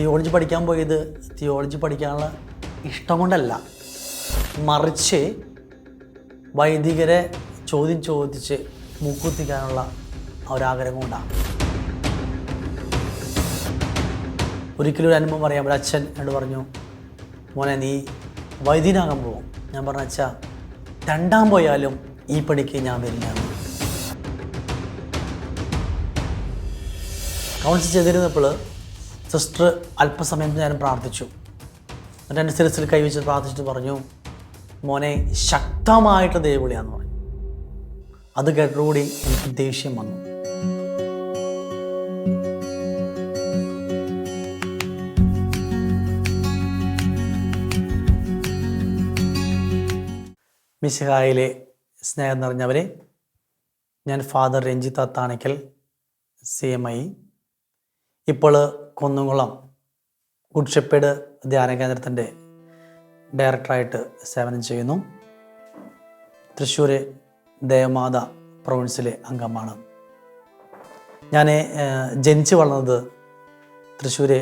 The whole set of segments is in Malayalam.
തിയോളജി പഠിക്കാൻ പോയത് തിയോളജി പഠിക്കാനുള്ള ഇഷ്ടം കൊണ്ടല്ല. മറിച്ച് വൈദികരെ ചോദ്യം ചോദിച്ച് മൂക്കുത്തിക്കാനുള്ള ഒരാഗ്രഹം കൊണ്ടാണ്. ഒരിക്കലും ഒരു അനുഭവം പറയാം. ഒരു അച്ഛൻ എന്നോട് പറഞ്ഞു മോനെ നീ വൈദ്യനാകാൻ പോകും ഞാൻ പറഞ്ഞ അച്ഛാ രണ്ടാം പോയാലും ഈ പണിക്ക് ഞാൻ വരില്ല. കൗൺസിൽ ചെയ്തിരുന്നപ്പോൾ സിസ്റ്റർ അല്പസമയം ഞാൻ പ്രാർത്ഥിച്ചു. എന്റെ ശിരസിൽ കൈവച്ച് പ്രാർത്ഥിച്ചിട്ട് പറഞ്ഞു മോനെ ശക്തമായിട്ട് ദൈവവിളിയാന്ന് പറഞ്ഞു. അത് കേട്ടോടുകൂടി എനിക്ക് ദേഷ്യം വന്നു. മിശിഹായിലെ സ്നേഹം നിറഞ്ഞവരെ ഞാൻ father Ranjith Athanikkal C M I. ഇപ്പോൾ കുന്നുകുളം ഗുഡ് ഷെപ്പേഡ് ധ്യാന കേന്ദ്രത്തിന്റെ ഡയറക്ടറായിട്ട് സേവനം ചെയ്യുന്നു. തൃശ്ശൂർ ദേവമാത പ്രൊവിൻസിലെ അംഗമാണ്. ഞാൻ ജനിച്ചു വളർന്നത് തൃശ്ശൂർ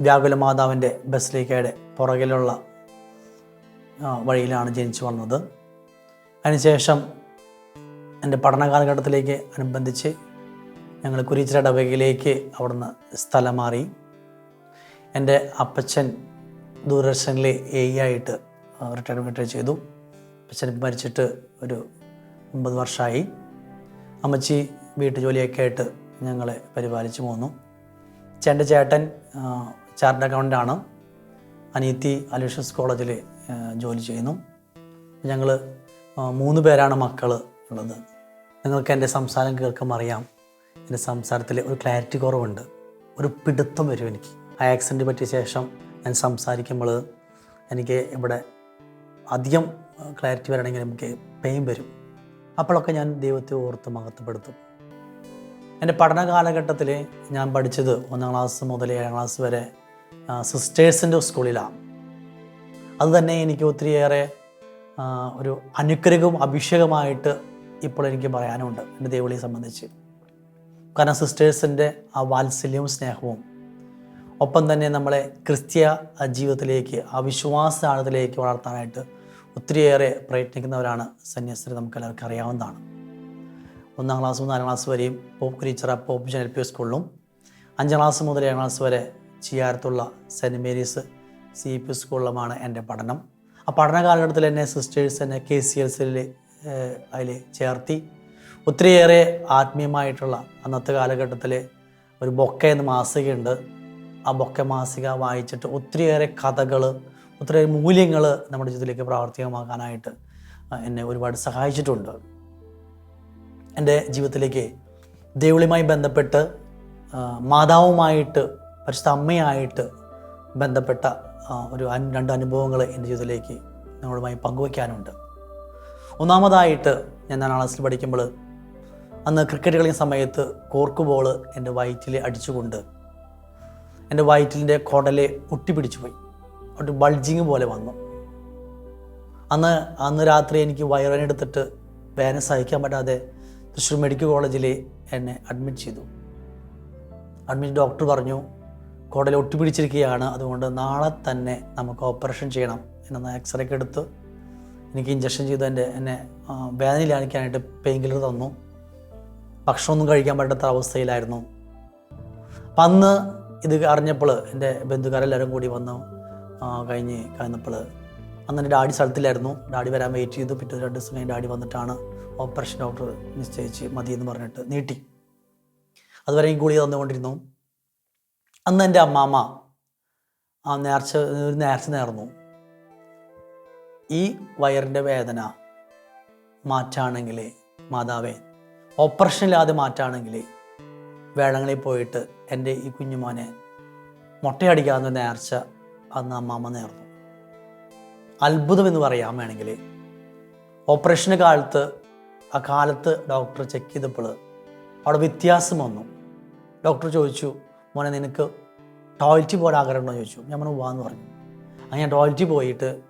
വ്യാകുല മാതാവിന്റെ ബസ്ലിക്കയുടെ പുറകിലുള്ള വഴിയിലാണ് ജനിച്ചു വളർന്നത്. അതിനുശേഷം എന്റെ പഠന കാലഘട്ടത്തിലേക്ക് അനുബന്ധിച്ച് ഞങ്ങൾ കുരിച്ചിര ഇടവകയിലേക്ക് അവിടുന്ന് സ്ഥലം മാറി എന്റെ അപ്പച്ചൻ ദൂരദർശനിലെ എ ആയിട്ട് റിട്ടയർമെന്റ് ചെയ്തു. അപ്പച്ചൻ മരിച്ചിട്ട് ഒരു ഒമ്പത് വർഷമായി. അമ്മച്ചി വീട്ടു ജോലിയൊക്കെ ആയിട്ട് ഞങ്ങളെ പരിപാലിച്ചു പോന്നു. ചേട്ടന്റെ ചേട്ടൻ ചാർട്ട് അക്കൗണ്ടാണ് അനീത്തി അലൂഷ്യസ് കോളേജിൽ ജോലി ചെയ്യുന്നു. ഞങ്ങൾ മൂന്ന് പേരാണ് മക്കൾ ഉള്ളത്. നിങ്ങൾക്ക് എന്റെ സംസാരം കേൾക്കുമ്പോൾ അറിയാം. എന്റെ സംസാരത്തിൽ ഒരു ക്ലാരിറ്റി കുറവുണ്ട്. ഒരു പിടുത്തം വരും എനിക്ക്. ആ ആക്സിഡന്റ് പറ്റിയ ശേഷം ഞാൻ സംസാരിക്കുമ്പോൾ എനിക്ക് ഇവിടെ അധികം ക്ലാരിറ്റി വരണമെങ്കിൽ എനിക്ക് പെയിൻ വരും. അപ്പോഴൊക്കെ ഞാൻ ദൈവത്തെ ഓർത്ത് മഹത്വപ്പെടുത്തും. എന്റെ പഠന കാലഘട്ടത്തിൽ ഞാൻ പഠിച്ചത് ഒന്നാം ക്ലാസ് മുതൽ ഏഴാം ക്ലാസ് വരെ സിസ്റ്റേഴ്സിന്റെ സ്കൂളിലാണ് അത് തന്നെ എനിക്ക് ഒത്തിരിയേറെ ഒരു അനുഗ്രഹവും അഭിഷേകമായിട്ട് ഇപ്പോൾ എനിക്ക് പറയാനുണ്ട്. എന്റെ ദൈവളിയെ സംബന്ധിച്ച്. കാരണം സിസ്റ്റേഴ്സിന്റെ ആ വാത്സല്യവും സ്നേഹവും. ഒപ്പം തന്നെ നമ്മളെ ക്രിസ്ത്യ ജീവിതത്തിലേക്ക് ആ വിശ്വാസ ആഴത്തിലേക്ക് വളർത്താനായിട്ട് ഒത്തിരിയേറെ പ്രയത്നിക്കുന്നവരാണ് സന്യാസിനെ നമുക്ക് എല്ലാവർക്കും അറിയാവുന്നതാണ്. ഒന്നാം ക്ലാസ് മുതൽ നാലാം ക്ലാസ് വരെയും പോപ്പ് ക്രീച്ചറ പോപ്പ് ജനൽ പി സ്കൂളിലും അഞ്ചാം ക്ലാസ് മുതൽ ഏഴാം ക്ലാസ് വരെ ചിയാരത്തുള്ള സെന്റ് മേരീസ് സി പി സ്കൂളിലുമാണ് എന്റെ പഠനം. ആ പഠന കാലഘട്ടത്തിൽ എന്നെ സിസ്റ്റേഴ്സ് എന്നെ കെ സി എൽ സിയിൽ അതിൽ ചേർത്തി. ഒത്തിരിയേറെ ആത്മീയമായിട്ടുള്ള അന്നത്തെ കാലഘട്ടത്തിൽ ഒരു ബൊക്ക എന്ന മാസികയുണ്ട്. ആ ബൊക്ക മാസിക വായിച്ചിട്ട് ഒത്തിരിയേറെ കഥകൾ ഒത്തിരിയേറെ മൂല്യങ്ങൾ നമ്മുടെ ജീവിതത്തിലേക്ക് പ്രാവർത്തികമാക്കാനായിട്ട് എന്നെ ഒരുപാട് സഹായിച്ചിട്ടുണ്ട്. എന്റെ ജീവിതത്തിലേക്ക് ദേവിളിയുമായി ബന്ധപ്പെട്ട് മാതാവുമായിട്ട് പരിശുദ്ധ അമ്മയായിട്ട് ബന്ധപ്പെട്ട ഒരു രണ്ട് അനുഭവങ്ങൾ എന്റെ ജീവിതത്തിലേക്ക് നിങ്ങളുമായി പങ്കുവയ്ക്കാനുണ്ട്. ഒന്നാമതായിട്ട് ഞാൻ നാലാം ക്ലാസ്സിൽ പഠിക്കുമ്പോൾ അന്ന് ക്രിക്കറ്റ് കളിക്കുന്ന സമയത്ത് കോർക്ക് ബോൾ എന്റെ വയറ്റിൽ അടിച്ചുകൊണ്ട് എന്റെ വയറ്റിലിന്റെ കുടലെ ഒട്ടിപ്പിടിച്ചു പോയി ഒരു ബൾജിങ് പോലെ വന്നു. അന്ന് അന്ന് രാത്രി എനിക്ക് വയറിനെടുത്തിട്ട് വേദന സഹിക്കാൻ പറ്റാതെ തൃശ്ശൂർ മെഡിക്കൽ കോളേജിൽ എന്നെ അഡ്മിറ്റ് ചെയ്തു. അഡ്മിറ്റ് ഡോക്ടർ പറഞ്ഞു കുടൽ ഒട്ടിപ്പിടിച്ചിരിക്കുകയാണ്. അതുകൊണ്ട് നാളെ തന്നെ നമുക്ക് ഓപ്പറേഷൻ ചെയ്യണം. എന്നൊന്ന് എക്സ്റേ ഒക്കെ എടുത്ത് എനിക്ക് ഇഞ്ചക്ഷൻ ചെയ്ത് എന്റെ എന്നെ വേദനയിലാണിക്കാനായിട്ട് പെയിൻ കില്ലർ തന്നു. ഭക്ഷണമൊന്നും കഴിക്കാൻ പറ്റാത്ത അവസ്ഥയിലായിരുന്നു. അപ്പം അന്ന് ഇത് അറിഞ്ഞപ്പോൾ എന്റെ ബന്ധുക്കാരെല്ലാവരും കൂടി വന്ന് കഴിഞ്ഞ് കഴിഞ്ഞപ്പോൾ അന്ന് എന്റെ ഡാഡി സ്ഥലത്തിലായിരുന്നു ഡാഡി വരാൻ വെയിറ്റ് ചെയ്തു. പിറ്റേ രണ്ട് ദിവസം കഴിഞ്ഞ് ഡാഡി വന്നിട്ടാണ് ഓപ്പറേഷൻ ഡോക്ടർ നിശ്ചയിച്ച് മതി എന്ന് പറഞ്ഞിട്ട് നീട്ടി. അതുവരെ ഈ ഗുളിക തന്നുകൊണ്ടിരുന്നു. അന്ന് എന്റെ അമ്മാമ്മ ആ നേർച്ച ഒരു നേർച്ച നേർന്നു. ഈ വയറിന്റെ വേദന മാറ്റാണെങ്കിൽ മാതാവേ ഓപ്പറേഷൻ ഇല്ലാതെ മാറ്റാണെങ്കിൽ വേളങ്ങളിൽ പോയിട്ട് എന്റെ ഈ കുഞ്ഞുമോനെ മുട്ടയടിക്കാവുന്ന നേർച്ച അന്ന് അമ്മാമ്മ നേർന്നു. അത്ഭുതം എന്ന് പറയാൻ വേണമെങ്കിൽ ഓപ്പറേഷൻ കാലത്ത് ആ കാലത്ത് ഡോക്ടർ ചെക്ക് ചെയ്തപ്പോൾ അവിടെ വ്യത്യാസം വന്നു. ഡോക്ടർ ചോദിച്ചു മോനെ നിനക്ക് ടോയ്ലറ്റിൽ പോകാൻ ആഗ്രഹമുണ്ടോ ചോദിച്ചു. ഞാൻ പറഞ്ഞു പോവാന്ന് പറഞ്ഞു. അങ്ങനെ ടോയ്ലറ്റിൽ പോയിട്ട്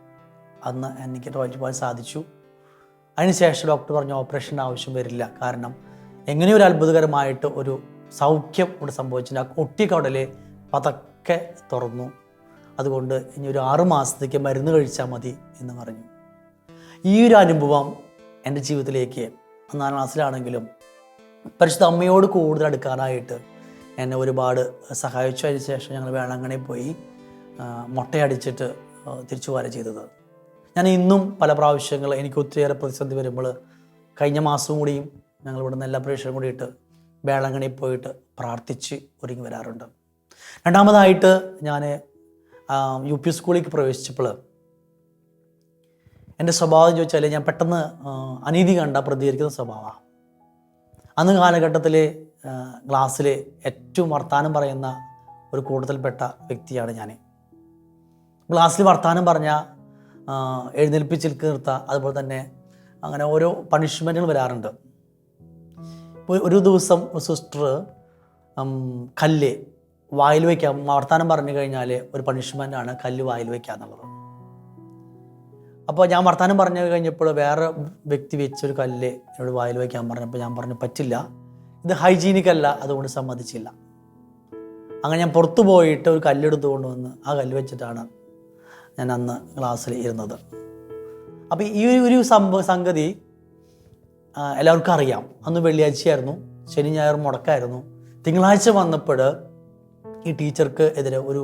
അന്ന് എനിക്ക് ടോയ്ലറ്റിൽ പോകാൻ സാധിച്ചു. അതിനുശേഷം ഡോക്ടർ പറഞ്ഞു ഓപ്പറേഷൻ ആവശ്യം വരില്ല. കാരണം എങ്ങനെയൊരു അത്ഭുതകരമായിട്ട് ഒരു സൗഖ്യം ഇവിടെ സംഭവിച്ചിട്ടുണ്ട്. ആ ഒട്ടിക്കടൽ പതക്കെ തുറന്നു. അതുകൊണ്ട് ഇനി ഒരു ആറു മാസത്തേക്ക് മരുന്ന് കഴിച്ചാൽ മതി എന്ന് പറഞ്ഞു. ഈ ഒരു അനുഭവം എന്റെ ജീവിതത്തിലേക്ക് ഒന്നാം ക്ലാസ്സിലാണെങ്കിലും പരിശുദ്ധ അമ്മയോട് കൂടുതൽ അടുക്കാനായിട്ട് എന്നെ ഒരുപാട് സഹായിച്ചു. അതിന് ശേഷം ഞങ്ങൾ വേളാങ്കണ്ണി പോയി മുട്ടയടിച്ചിട്ട് തിരിച്ചു വര ചെയ്തത്. ഞാൻ ഇന്നും പല പ്രാവശ്യങ്ങൾ എനിക്ക് ഒത്തിരിയേറെ പ്രതിസന്ധി വരുമ്പോൾ കഴിഞ്ഞ മാസം കൂടിയും ഞങ്ങൾ ഇവിടുന്ന് എല്ലാ പ്രേക്ഷകരും കൂടിയിട്ട് വേളങ്ങണി പോയിട്ട് പ്രാർത്ഥിച്ച് ഒരുങ്ങി വരാറുണ്ട്. രണ്ടാമതായിട്ട് ഞാൻ യു പി സ്കൂളിലേക്ക് പ്രവേശിച്ചപ്പോൾ എന്റെ സ്വഭാവം ചോദിച്ചാൽ ഞാൻ പെട്ടെന്ന് അനീതി കണ്ട പ്രതികരിക്കുന്ന സ്വഭാവമാണ്. അന്ന് കാലഘട്ടത്തിൽ ക്ലാസ്സിൽ ഏറ്റവും വർത്തമാനം പറയുന്ന ഒരു കൂട്ടത്തിൽപ്പെട്ട വ്യക്തിയാണ് ഞാൻ. ക്ലാസ്സിൽ വർത്തമാനം പറഞ്ഞാൽ എഴുന്നേൽപ്പിച്ച് നിർത്തുക അതുപോലെ തന്നെ അങ്ങനെ ഓരോ പണിഷ്മെന്റുകൾ വരാറുണ്ട്. ഒരു ദിവസം സിസ്റ്റർ കല്ല് വായിൽ വയ്ക്കാം വർത്താനം പറഞ്ഞു കഴിഞ്ഞാൽ ഒരു പണിഷ്മെന്റാണ് കല്ല് വായിൽ വയ്ക്കുക എന്നുള്ളത്. അപ്പോൾ ഞാൻ വർത്താനം പറഞ്ഞു കഴിഞ്ഞപ്പോൾ വേറെ വ്യക്തി വെച്ചൊരു കല്ല് എന്നോട് വായിൽ വയ്ക്കാൻ പറഞ്ഞപ്പോൾ ഞാൻ പറഞ്ഞു പറ്റില്ല. ഇത് ഹൈജീനിക് അല്ല അതുകൊണ്ട് സമ്മതിച്ചില്ല. അങ്ങനെ ഞാൻ പുറത്തു പോയിട്ട് ഒരു കല്ലെടുത്ത് കൊണ്ടുവന്ന് ആ കല്ല് വെച്ചിട്ടാണ് ഞാൻ അന്ന് ക്ലാസ്സിൽ ഇരുന്നത്. അപ്പോൾ ഈ ഒരു സംഭവ സംഗതി എല്ലാവർക്കും അറിയാം. അന്ന് വെള്ളിയാഴ്ചയായിരുന്നു. ശനി ഞായർ മുടക്കായിരുന്നു. തിങ്കളാഴ്ച വന്നപ്പോൾ ഈ ടീച്ചർക്ക് എതിരെ ഒരു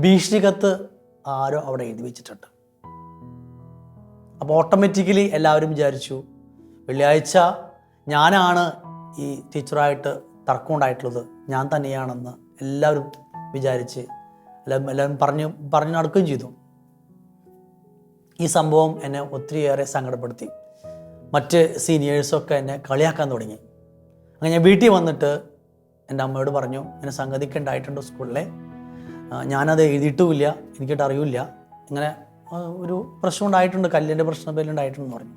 ഭീഷണി കത്ത് ആരോ അവിടെ എഴുതി വെച്ചിട്ടുണ്ട്. അപ്പോൾ ഓട്ടോമാറ്റിക്കലി എല്ലാവരും വിചാരിച്ചു വെള്ളിയാഴ്ച ഞാനാണ് ഈ ടീച്ചറായിട്ട് തർക്കം ഉണ്ടായിട്ടുള്ളത്. ഞാൻ തന്നെയാണെന്ന് എല്ലാവരും വിചാരിച്ച് എല്ലാവരും എല്ലാവരും പറഞ്ഞു പറഞ്ഞു നടക്കുകയും ചെയ്തു. ഈ സംഭവം എന്നെ ഒത്തിരിയേറെ സങ്കടപ്പെടുത്തി. മറ്റ് സീനിയേഴ്സൊക്കെ എന്നെ കളിയാക്കാൻ തുടങ്ങി. അങ്ങനെ ഞാൻ വീട്ടിൽ വന്നിട്ട് എന്റെ അമ്മയോട് പറഞ്ഞു എന്നെ സംഗതിക്ക് ഉണ്ടായിട്ടുണ്ട് സ്കൂളിലെ ഞാനത് എഴുതിയിട്ടുമില്ല എനിക്കിട്ട് അറിയില്ല ഇങ്ങനെ ഒരു പ്രശ്നം ഉണ്ടായിട്ടുണ്ട് കല്ലിന്റെ പ്രശ്നം പേരിൽ ഉണ്ടായിട്ടുണ്ടെന്ന് പറഞ്ഞു.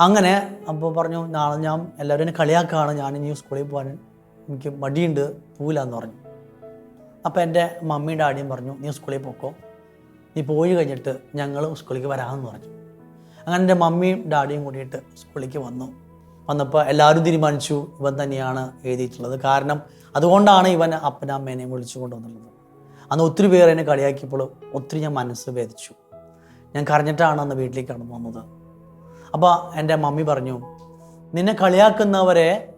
അങ്ങനെ അപ്പോൾ പറഞ്ഞു നാളെ ഞാൻ എല്ലാവരും കളിയാക്കാണ് ഞാൻ ഇനി സ്കൂളിൽ പോകാൻ എനിക്ക് മടിയുണ്ട് പോവില്ല എന്ന് പറഞ്ഞു. അപ്പോൾ എന്റെ മമ്മിയും ഡാഡിയും പറഞ്ഞു നീ സ്കൂളിൽ പോക്കോ. നീ പോയി കഴിഞ്ഞിട്ട് ഞങ്ങൾ സ്കൂളിലേക്ക് വരാമെന്ന് പറഞ്ഞു. അങ്ങനെ എന്റെ മമ്മിയും ഡാഡിയും കൂടിയിട്ട് സ്കൂളിലേക്ക് വന്നു. വന്നപ്പോൾ എല്ലാവരും തീരുമാനിച്ചു ഇവൻ തന്നെയാണ് എഴുതിയിട്ടുള്ളത്. കാരണം അതുകൊണ്ടാണ് ഇവൻ അപ്പനും അമ്മേനെയും വിളിച്ചു കൊണ്ടുവന്നുള്ളത് അന്ന് ഒത്തിരി പേർ എന്നെ കളിയാക്കിയപ്പോൾ ഒത്തിരി ഞാൻ മനസ്സ് വേദിച്ചു. ഞാൻ കരഞ്ഞിട്ടാണ് അന്ന് വീട്ടിലേക്ക് കടന്നു വന്നത്. അപ്പോൾ എന്റെ മമ്മി പറഞ്ഞു നിന്നെ കളിയാക്കുന്നവരെ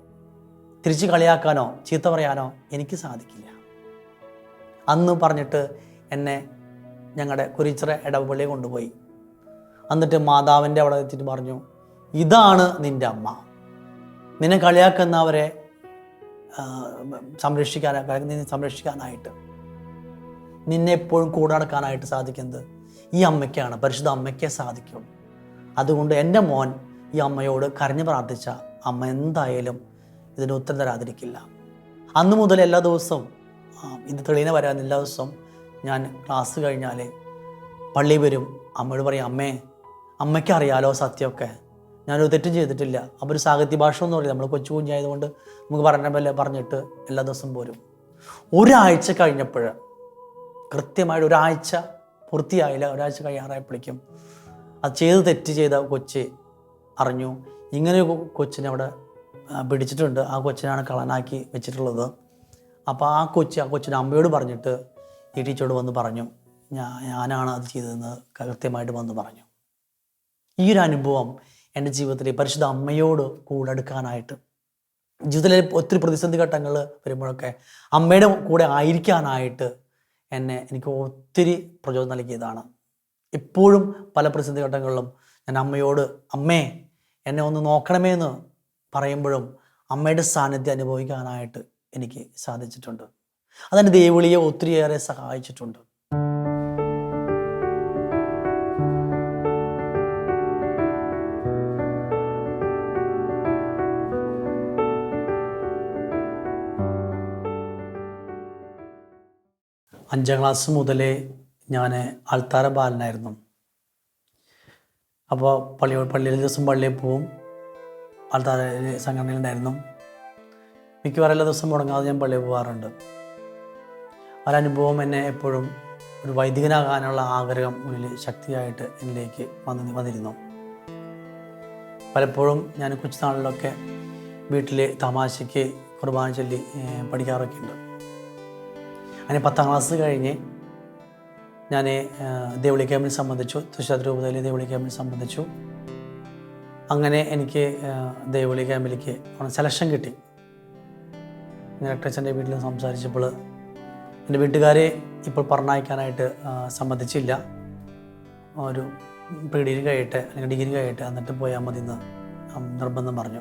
തിരിച്ച് കളിയാക്കാനോ ചീത്ത പറയാനോ എനിക്ക് സാധിക്കില്ല. അന്ന് പറഞ്ഞിട്ട് എന്നെ ഞങ്ങളുടെ കുരിച്ചിറ ഇടവപള്ളിയെ കൊണ്ടുപോയി. എന്നിട്ട് മാതാവിന്റെ അവിടെ എത്തിയിട്ട് പറഞ്ഞു ഇതാണ് നിന്റെ അമ്മ. നിന്നെ കളിയാക്കുന്നവരെ സംരക്ഷിക്കാൻ നിന്നെ സംരക്ഷിക്കാനായിട്ട്. നിന്നെ എപ്പോഴും കൂടെ നടക്കാനായിട്ട് സാധിക്കുന്നത് ഈ അമ്മയ്ക്കാണ്. പരിശുദ്ധ അമ്മയ്ക്കേ സാധിക്കുള്ളൂ അതുകൊണ്ട് എന്റെ മോൻ ഈ അമ്മയോട് കരഞ്ഞു പ്രാർത്ഥിച്ച അമ്മ എന്തായാലും ഇതിന് ഉത്തരം തരാതിരിക്കില്ല. അന്ന് മുതൽ എല്ലാ ദിവസവും ഇത് തെളിയിനെ വരാൻ എല്ലാ ദിവസവും ഞാൻ ക്ലാസ് കഴിഞ്ഞാൽ പള്ളി വരും. അമ്മയോട് പറയും അമ്മേ അമ്മയ്ക്ക് അറിയാലോ സത്യമൊക്കെ. ഞാനൊരു തെറ്റും ചെയ്തിട്ടില്ല. അപ്പോൾ ഒരു സാഹിത്യ ഭാഷ ഒന്നും അറിയില്ല. നമ്മൾ കൊച്ചു കുഞ്ഞായതുകൊണ്ട് നമുക്ക് പറഞ്ഞ പറഞ്ഞിട്ട് എല്ലാ ദിവസവും പോരും. ഒരാഴ്ച കഴിഞ്ഞപ്പോൾ കൃത്യമായിട്ട് ഒരാഴ്ച പൂർത്തിയായില്ല. ഒരാഴ്ച കഴിയാറായപ്പോഴേക്കും അത് ചെയ്ത് തെറ്റ് ചെയ്ത കൊച്ച് അറിഞ്ഞു. ഇങ്ങനെ കൊച്ചിനെ അവിടെ പിടിച്ചിട്ടുണ്ട്. ആ കൊച്ചിനാണ് കളനാക്കി വെച്ചിട്ടുള്ളത്. അപ്പോൾ ആ കൊച്ച് ആ കൊച്ചിന്റെ അമ്മയോട് പറഞ്ഞിട്ട് ഈ ടീച്ചറോട് വന്ന് പറഞ്ഞു ഞാൻ ഞാനാണ് അത് ചെയ്തതെന്ന് കൃത്യമായിട്ട് വന്ന് പറഞ്ഞു. ഈ ഒരു അനുഭവം എന്റെ ജീവിതത്തിൽ പരിശുദ്ധ അമ്മയോട് കൂടെ എടുക്കാനായിട്ട് ജീവിതത്തിലെ ഒത്തിരി പ്രതിസന്ധി ഘട്ടങ്ങൾ വരുമ്പോഴൊക്കെ അമ്മയുടെ കൂടെ ആയിരിക്കാനായിട്ട് എന്നെ എനിക്ക് ഒത്തിരി പ്രചോദനം നൽകിയതാണ്. ഇപ്പോഴും പല പ്രതിസന്ധി ഘട്ടങ്ങളിലും ഞാൻ അമ്മയോട് അമ്മേ എന്നെ ഒന്ന് നോക്കണമേ എന്ന് പറയുമ്പോഴും അമ്മയുടെ സാന്നിധ്യം അനുഭവിക്കാനായിട്ട് എനിക്ക് സാധിച്ചിട്ടുണ്ട്. അതെന്റെ ദേവിളിയെ ഒത്തിരിയേറെ സഹായിച്ചിട്ടുണ്ട്. അഞ്ചാം ക്ലാസ് മുതലേ ഞാൻ ആൾത്താര ബാലനായിരുന്നു. അപ്പോൾ പള്ളി പള്ളിയിൽ ദിവസം പള്ളിയിൽ പോവും. ആൾത്താര സംഘടനയിലുണ്ടായിരുന്നു മിക്കവാറും എല്ലാ ദിവസം മുടങ്ങാതെ ഞാൻ പള്ളിയിൽ പോകാറുണ്ട് ഒരനുഭവം എന്നെ എപ്പോഴും ഒരു വൈദികനാകാനുള്ള ആഗ്രഹം ഉള്ളിൽ ശക്തിയായിട്ട് എന്നിലേക്ക് വന്ന് വന്നിരുന്നു. പലപ്പോഴും ഞാൻ കൊച്ചുനാളിലൊക്കെ വീട്ടിലെ തമാശയ്ക്ക് കുർബാന ചൊല്ലി പഠിക്കാറൊക്കെ ഉണ്ട്. അങ്ങനെ പത്താം ക്ലാസ് കഴിഞ്ഞ് ഞാൻ ദേവിളി ക്യാമ്പിൽ സംബന്ധിച്ചു തൃശ്ശൂർ രൂപതയിൽ ദേവിളി സംബന്ധിച്ചു. അങ്ങനെ എനിക്ക് ദേവളി ക്യാമ്പിലേക്ക് സെലക്ഷൻ കിട്ടി. ഞാൻ അച്ഛന്റെ വീട്ടിൽ സംസാരിച്ചപ്പോൾ എന്റെ വീട്ടുകാരെ ഇപ്പോൾ പറഞ്ഞയക്കാനായിട്ട് സമ്മതിച്ചില്ല. ഒരു പ്രീ കഴിയട്ടെ അല്ലെങ്കിൽ ഡിഗ്രി കഴിയട്ടെ എന്നിട്ട് പോയാൽ മതി എന്ന് നിർബന്ധം പറഞ്ഞു.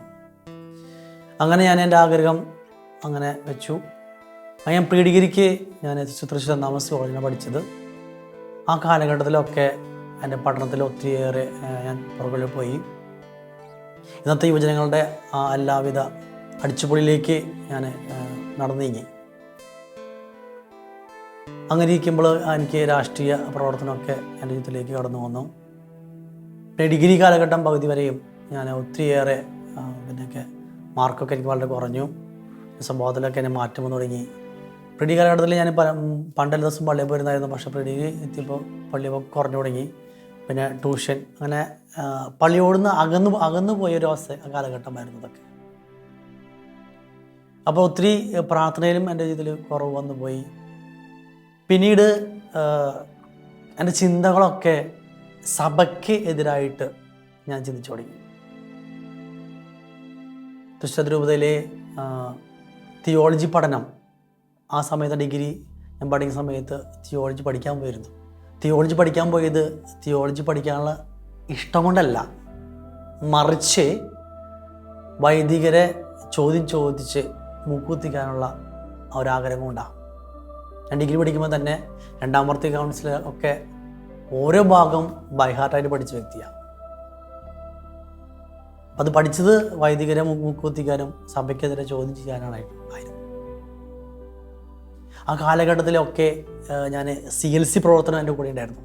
അങ്ങനെ ഞാൻ എന്റെ ആഗ്രഹം അങ്ങനെ വെച്ചു. ഞാൻ പ്രീ ഡിഗ്രിക്ക് ഞാൻ തൃശ്ശൂർ താമസ കോളേജിലാണ് പഠിച്ചത്. ആ കാലഘട്ടത്തിലൊക്കെ എന്റെ പഠനത്തിൽ ഒത്തിരിയേറെ ഞാൻ പുറകിൽ പോയി. ഇന്നത്തെ യുവജനങ്ങളുടെ ആ എല്ലാവിധ അടിച്ചുപൊളിയിലേക്ക് ഞാൻ നടന്നു അങ്ങനെ ഇരിക്കുമ്പോൾ എനിക്ക് രാഷ്ട്രീയ പ്രവർത്തനമൊക്കെ എന്റെ ജീവിതത്തിലേക്ക് കടന്നു വന്നു. പിന്നെ ഡിഗ്രി കാലഘട്ടം പകുതി വരെയും ഞാൻ ഒത്തിരിയേറെ പിന്നെയൊക്കെ മാർക്കൊക്കെ എനിക്ക് വളരെ കുറഞ്ഞു. സംഭവത്തിലൊക്കെ എന്നെ മാറ്റം വന്നു തുടങ്ങി പ്രീഡി കാലഘട്ടത്തിൽ ഞാൻ പല പണ്ടെല്ലാ ദിവസം പള്ളിയിൽ പോയിരുന്നായിരുന്നു. പക്ഷേ പ്രീഡി എത്തിയപ്പോൾ പള്ളി കുറഞ്ഞു തുടങ്ങി. പിന്നെ ട്യൂഷൻ അങ്ങനെ പള്ളിയോടുന്ന് അകന്നു അകന്നു പോയൊരു അവസ്ഥ കാലഘട്ടമായിരുന്നു അതൊക്കെ. അപ്പോൾ ഒത്തിരി പ്രാർത്ഥനയിലും എന്റെ ജീവിതത്തിൽ കുറവ് വന്നു പോയി പിന്നീട് എന്റെ ചിന്തകളൊക്കെ സഭയ്ക്ക് എതിരായിട്ട് ഞാൻ ചിന്തിച്ചു തുടങ്ങി. തൃശ്ശൂർ തിയോളജി പഠനം. ആ സമയത്ത് ഡിഗ്രി ഞാൻ പഠിക്കുന്ന സമയത്ത് തിയോളജി പഠിക്കാൻ പോയിരുന്നു. തിയോളജി പഠിക്കാൻ പോയത് തിയോളജി പഠിക്കാനുള്ള ഇഷ്ടം കൊണ്ടല്ല. മറിച്ച് വൈദികരെ ചോദ്യം ചോദിച്ച് മൂക്കുത്തിക്കാനുള്ള ഒരാഗ്രഹം കൊണ്ടാണ് ഞാൻ ഡിഗ്രി പഠിക്കുമ്പോൾ തന്നെ രണ്ടാം വർത്തി കൗൺസിൽ ഒക്കെ ഓരോ ഭാഗം ബൈഹാർട്ടായിട്ട് പഠിച്ച വ്യക്തിയാണ് അത് പഠിച്ചത് വൈദികരെ മുക്കുത്തിക്കാനും സഭയ്ക്കെതിരെ ചോദ്യം ചെയ്യാനാണ് ആയിരുന്നു. ആ കാലഘട്ടത്തിലൊക്കെ ഞാൻ സി എൽ സി പ്രവർത്തനം എന്റെ കൂടെ ഉണ്ടായിരുന്നു.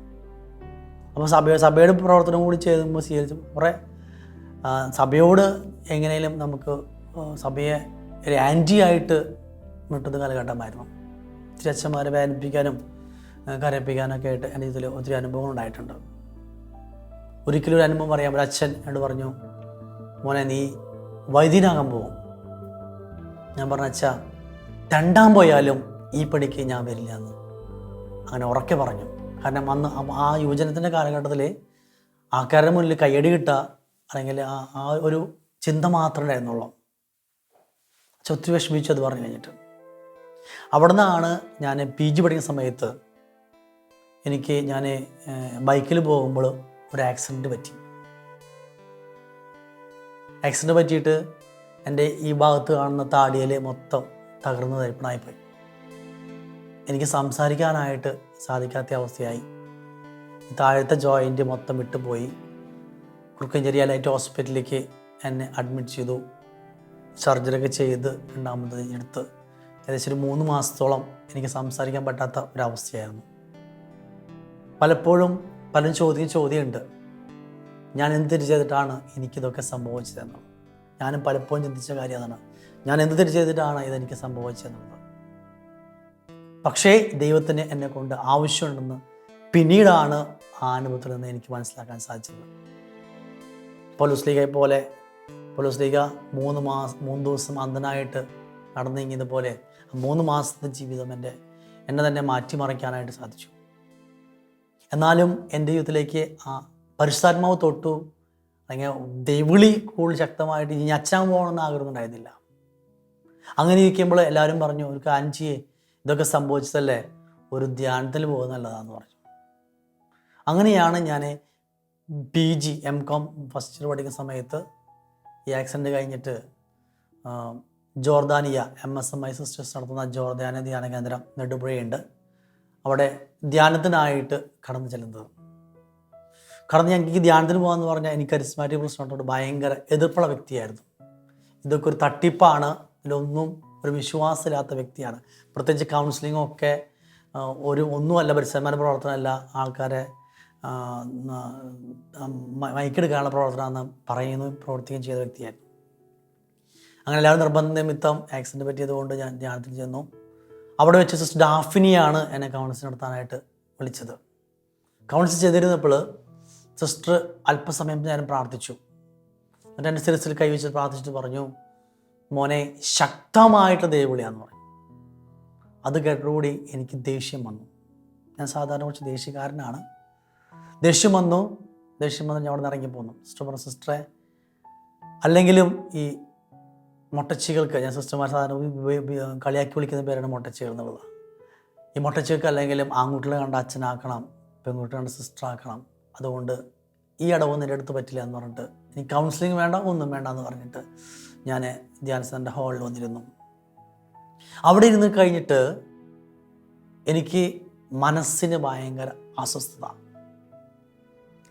അപ്പോൾ സഭ സഭയുടെ പ്രവർത്തനം കൂടി ചെയ്യുമ്പോൾ സി എൽ സി കുറേ സഭയോട് എങ്ങനെയും നമുക്ക് സഭയെ ഒരു ആന്റി ആയിട്ട് നിട്ടുന്ന കാലഘട്ടമായിരുന്നു. ഒത്തിരി അച്ഛന്മാരെ വേദനിപ്പിക്കാനും കരയിപ്പിക്കാനൊക്കെ ആയിട്ട് എന്റെ ഇതിൽ ഒത്തിരി അനുഭവങ്ങൾ ഉണ്ടായിട്ടുണ്ട്. ഒരിക്കലും ഒരു അനുഭവം പറയാം ഒരു അച്ഛൻ എന്നോട് പറഞ്ഞു മോനെ നീ വൈദ്യനാകാൻ പോകും. ഞാൻ പറഞ്ഞ അച്ഛാ രണ്ടാം പോയാലും ഈ പണിക്ക് ഞാൻ വരില്ല എന്ന് അങ്ങനെ ഉറക്കെ പറഞ്ഞു. കാരണം അന്ന് ആ യുവജനത്തിന്റെ കാലഘട്ടത്തിൽ ആൾക്കാരുടെ മുന്നിൽ കയ്യടി കിട്ടുക അല്ലെങ്കിൽ ആ ആ ഒരു ചിന്ത മാത്രമേ ഉണ്ടായിരുന്നുള്ളൂ. അച്ഛ ഒത്തിരി വിഷമിച്ചു അത് പറഞ്ഞു കഴിഞ്ഞിട്ട്. അവിടെ നിന്നാണ് ഞാൻ പി ജി പഠിക്കുന്ന സമയത്ത് എനിക്ക് ഞാൻ ബൈക്കിൽ പോകുമ്പോൾ ഒരു ആക്സിഡന്റ് പറ്റി. ആക്സിഡന്റ് പറ്റിയിട്ട് എന്റെ ഈ ഭാഗത്ത് കാണുന്ന താടിയിൽ മൊത്തം തകർന്ന് തരിപ്പണായിപ്പോയി എനിക്ക് സംസാരിക്കാനായിട്ട് സാധിക്കാത്ത അവസ്ഥയായി. താഴത്തെ ജോയിന്റ് മൊത്തം വിട്ടുപോയി കുറുക്കഞ്ചേരി ലൈറ്റ് ഹോസ്പിറ്റലിലേക്ക് എന്നെ അഡ്മിറ്റ് ചെയ്തു. സർജറി ഒക്കെ ചെയ്ത് രണ്ടാമത് എടുത്ത് ഏകദേശം ഒരു മൂന്ന് മാസത്തോളം എനിക്ക് സംസാരിക്കാൻ പറ്റാത്ത ഒരവസ്ഥയായിരുന്നു. പലപ്പോഴും പലരും ചോദ്യം ചോദ്യമുണ്ട്. ഞാൻ എന്ത് തിരിച്ചു ചെയ്തിട്ടാണ് എനിക്കിതൊക്കെ സംഭവിച്ചതെന്ന് ഞാനും പലപ്പോഴും ചിന്തിച്ച കാര്യം അതാണ്. ഞാൻ എന്ത് തിരിച്ചു ചെയ്തിട്ടാണ് ഇതെനിക്ക് സംഭവിച്ചതെന്നുള്ളത്? പക്ഷേ ദൈവത്തിന് എന്നെ കൊണ്ട് ആവശ്യമുണ്ടെന്ന് പിന്നീടാണ് ആ അനുഭവത്തിൽ നിന്ന് എനിക്ക് മനസ്സിലാക്കാൻ സാധിച്ചത്. പൊലുസ്ലീഗയെ പോലെ പൊലുസ്ലീഗ മൂന്ന് മാസം മൂന്ന് ദിവസം അന്ധനായിട്ട് നടന്നു നീങ്ങിയതുപോലെ ആ മൂന്ന് മാസത്തെ ജീവിതം എന്റെ എന്നെ തന്നെ മാറ്റിമറിക്കാനായിട്ട് സാധിച്ചു. എന്നാലും എന്റെ ജീവിതത്തിലേക്ക് ആ പരിശുദ്ധാത്മാവ് തൊട്ടു. അല്ലെങ്കിൽ ദൈവിളി കൂടുതൽ ശക്തമായിട്ട് ഇനി അച്ഛൻ പോകണമെന്ന് ആഗ്രഹം ഉണ്ടായിരുന്നില്ല. അങ്ങനെ ഇരിക്കുമ്പോൾ എല്ലാവരും പറഞ്ഞു ഒരു കാഞ്ചിയെ ഇതൊക്കെ സംഭവിച്ചതല്ലേ? ഒരു ധ്യാനത്തിൽ പോകുന്ന നല്ലതാന്ന് പറഞ്ഞു. അങ്ങനെയാണ് ഞാൻ P G M com first year പഠിക്കുന്ന സമയത്ത് ഈ ആക്സിഡന്റ് കഴിഞ്ഞിട്ട് ജോർദാനിയ M S M I sisters നടത്തുന്ന ജോർദാനിയ ധ്യാന കേന്ദ്രം നെടുപുഴയുണ്ട് അവിടെ ധ്യാനത്തിനായിട്ട് കടന്നു ചെല്ലുന്നത്. കടന്ന് ഞങ്ങൾക്ക് ധ്യാനത്തിന് പോകാമെന്ന് പറഞ്ഞാൽ എനിക്ക് കരിസ്മാറ്റിക് പ്രശ്നത്തോട് ഭയങ്കര എതിർപ്പുള്ള വ്യക്തിയായിരുന്നു. ഇതൊക്കെ ഒരു തട്ടിപ്പാണ്. ഇതിലൊന്നും ഒരു വിശ്വാസമില്ലാത്ത വ്യക്തിയാണ്. പ്രത്യേകിച്ച് കൗൺസിലിങ്ങും ഒക്കെ ഒരു ഒന്നുമല്ല പരിസരമാന പ്രവർത്തനമല്ല ആൾക്കാരെ മയക്കെടുക്കാനുള്ള പ്രവർത്തനമെന്ന് പറയുന്നു പ്രവർത്തിക്കുകയും ചെയ്ത വ്യക്തിയായിരുന്നു. അങ്ങനെ എല്ലാവരും നിർബന്ധ നിമിത്തം ആക്സിഡന്റ് പറ്റിയതുകൊണ്ട് ഞാൻ ധ്യാനത്തിൽ ചെന്നു. അവിടെ വെച്ച് സിസ്റ്റർ ഡാഫിനിയാണ് എന്നെ കൗൺസിൽ നടത്താനായിട്ട് വിളിച്ചത്. കൗൺസിൽ ചെയ്തിരുന്നപ്പോൾ സിസ്റ്റർ അല്പസമയം ഞാൻ പ്രാർത്ഥിച്ചു. എന്നിട്ട് എന്റെ സിരസിൽ കൈവച്ച് പ്രാർത്ഥിച്ചിട്ട് പറഞ്ഞു മോനെ ശക്തമായിട്ട് ദൈവവിളിയാന്ന് പറഞ്ഞു അത് കേട്ടോടുകൂടി എനിക്ക് ദേഷ്യം വന്നു. ഞാൻ സാധാരണ കുറച്ച് ദേഷ്യക്കാരനാണ്. ദേഷ്യം വന്നു. ദേഷ്യം വന്ന് ഞാൻ അവിടെ നിന്ന് ഇറങ്ങിപ്പോന്നു. സിസ്റ്റർ പറഞ്ഞു സിസ്റ്ററെ അല്ലെങ്കിലും ഈ മൊട്ടച്ചികൾക്ക് ഞാൻ സിസ്റ്റർമാർ സാധാരണ കളിയാക്കി വിളിക്കുന്ന പേരാണ് മൊട്ടച്ചികൾ എന്നുള്ളത്. ഈ മൊട്ടച്ചികൾക്ക് അല്ലെങ്കിലും ആൺകുട്ടികളെ കണ്ട അച്ഛനാക്കണം പെൺകുട്ടികളെ കണ്ട സിസ്റ്റർ ആക്കണം അതുകൊണ്ട് ഈ അടവൊന്നും എന്റെ അടുത്ത് പറ്റില്ല എന്ന് പറഞ്ഞിട്ട് എനിക്ക് കൗൺസിലിംഗ് വേണ്ട ഒന്നും വേണ്ട എന്ന് പറഞ്ഞിട്ട് ഞാൻ ധ്യാനസ്ഥാന്റെ ഹാളിൽ വന്നിരുന്നു. അവിടെ ഇരുന്ന് കഴിഞ്ഞിട്ട് എനിക്ക് മനസ്സിന് ഭയങ്കര അസ്വസ്ഥത.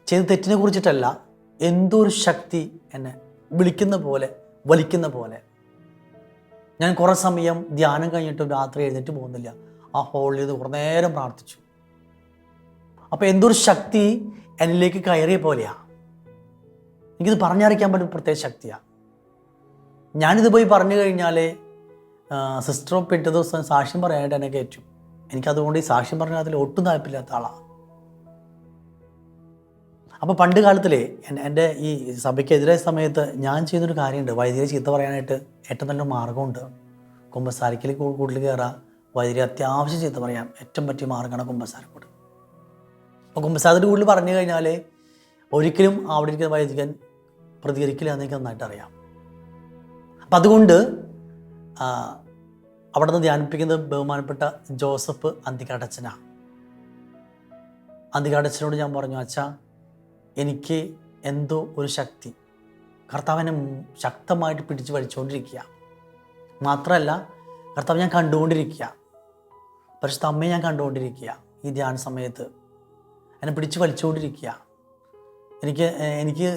ചെയ്ത തെറ്റിനെ കുറിച്ചിട്ടല്ല എന്തോ ഒരു ശക്തി എന്നെ വിളിക്കുന്ന പോലെ വലിക്കുന്ന പോലെ ഞാൻ കുറേ സമയം ധ്യാനം കഴിഞ്ഞിട്ട് രാത്രി എഴുന്നേറ്റ് പോകുന്നില്ല. ആ ഹോളിൽ ഇത് കുറേ നേരം പ്രാർത്ഥിച്ചു. അപ്പോൾ എന്തൊരു ശക്തി എന്നിലേക്ക് കയറിയ പോലെയാണ് എനിക്കിത് പറഞ്ഞറിയിക്കാൻ പറ്റും പ്രത്യേക ശക്തിയാണ് ഞാനിത് പോയി പറഞ്ഞു കഴിഞ്ഞാൽ സിസ്റ്റർ പിറ്റേ ദിവസം സാക്ഷ്യം പറയാനായിട്ട് എന്നെ കയറ്റും. എനിക്കതുകൊണ്ട് ഈ സാക്ഷ്യം പറഞ്ഞാൽ അതിൽ ഒട്ടും താല്പര്യമില്ലാത്ത ആളാണ് അപ്പോൾ പണ്ട് കാലത്തിലെ എന്റെ ഈ സഭയ്ക്കെതിരായ സമയത്ത് ഞാൻ ചെയ്യുന്നൊരു കാര്യമുണ്ട് വൈദ്യുതി ചീത്ത പറയാനായിട്ട് ഏറ്റവും നല്ല മാർഗമുണ്ട് കുമ്പസാരിക്കൽ കൂടുതൽ കയറാം വൈദ്യുതി അത്യാവശ്യം ചീത്ത പറയാം. ഏറ്റവും പറ്റിയ മാർഗമാണ് കുമ്പസാരക്കൂട്. അപ്പോൾ കുമ്പസാരത്തിൽ കൂടുതൽ പറഞ്ഞു കഴിഞ്ഞാൽ ഒരിക്കലും അവിടെ ഇരിക്കുന്ന വൈദികൻ പ്രതികരിക്കില്ല എന്ന് എനിക്ക് നന്നായിട്ട് അറിയാം. അപ്പം അതുകൊണ്ട് അവിടെ നിന്ന് ധ്യാനിപ്പിക്കുന്നത് ബഹുമാനപ്പെട്ട ജോസഫ് അന്തിക്കാട്ടച്ചനാണ് അന്തിക്കാട്ടച്ചനോട് ഞാൻ പറഞ്ഞു അച്ഛാ എനിക്ക് എന്തോ ഒരു ശക്തി. കർത്താവിനെ ശക്തമായിട്ട് പിടിച്ച് വലിച്ചുകൊണ്ടിരിക്കുക മാത്രമല്ല കർത്താവ് ഞാൻ കണ്ടുകൊണ്ടിരിക്കുക. പരിശുദ്ധ അമ്മയെ ഞാൻ കണ്ടുകൊണ്ടിരിക്കുക ഈ ധ്യാന സമയത്ത്. എന്നെ പിടിച്ച് വലിച്ചുകൊണ്ടിരിക്കുക എനിക്ക് എനിക്ക്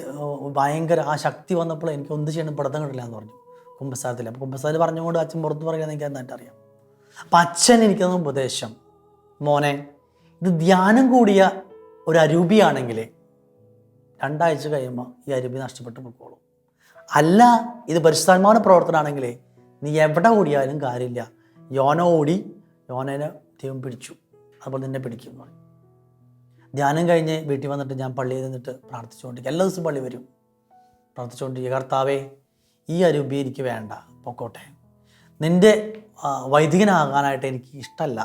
ഭയങ്കര ആ ശക്തി വന്നപ്പോൾ എനിക്ക് ഒന്നും ചെയ്യണം പഠിത്തം കിട്ടില്ല എന്ന് പറഞ്ഞു. കുമ്പസാരത്തിൽ. അപ്പോൾ കുമ്പസാരത്തിൽ പറഞ്ഞുകൊണ്ട് അച്ഛൻ പുറത്ത് പറയാൻ എനിക്ക് നന്നായിട്ട് അറിയാം? അപ്പം അച്ഛൻ എനിക്ക് തന്ന ഉപദേശം. മോനെ ഇത് ധ്യാനം കൂടിയ ഒരു അരൂപിയാണെങ്കിലേ രണ്ടാഴ്ച കഴിയുമ്പോൾ ഈ അരുവി നഷ്ടപ്പെട്ടു പൊക്കോളും. അല്ല ഇത് പരിശുദ്ധാത്മാവിന്റെ പ്രവർത്തനമാണെങ്കിലേ നീ എവിടെ ഓടിയാലും കാര്യമില്ല. യോന ഓടി യോനനെ ദൈവം പിടിച്ചു. അതുപോലെ നിന്നെ പിടിക്കും എന്ന് പറയും. ധ്യാനം കഴിഞ്ഞ് വീട്ടിൽ വന്നിട്ട് ഞാൻ പള്ളിയിൽ നിന്നിട്ട് പ്രാർത്ഥിച്ചുകൊണ്ടിരിക്കും. എല്ലാ ദിവസവും പള്ളി വരും. പ്രാർത്ഥിച്ചുകൊണ്ടിരിക്കുക കർത്താവേ ഈ അരുവി എനിക്ക് വേണ്ട. പൊക്കോട്ടെ. നിന്റെ വൈദികനാകാനായിട്ട് എനിക്ക് ഇഷ്ടമല്ല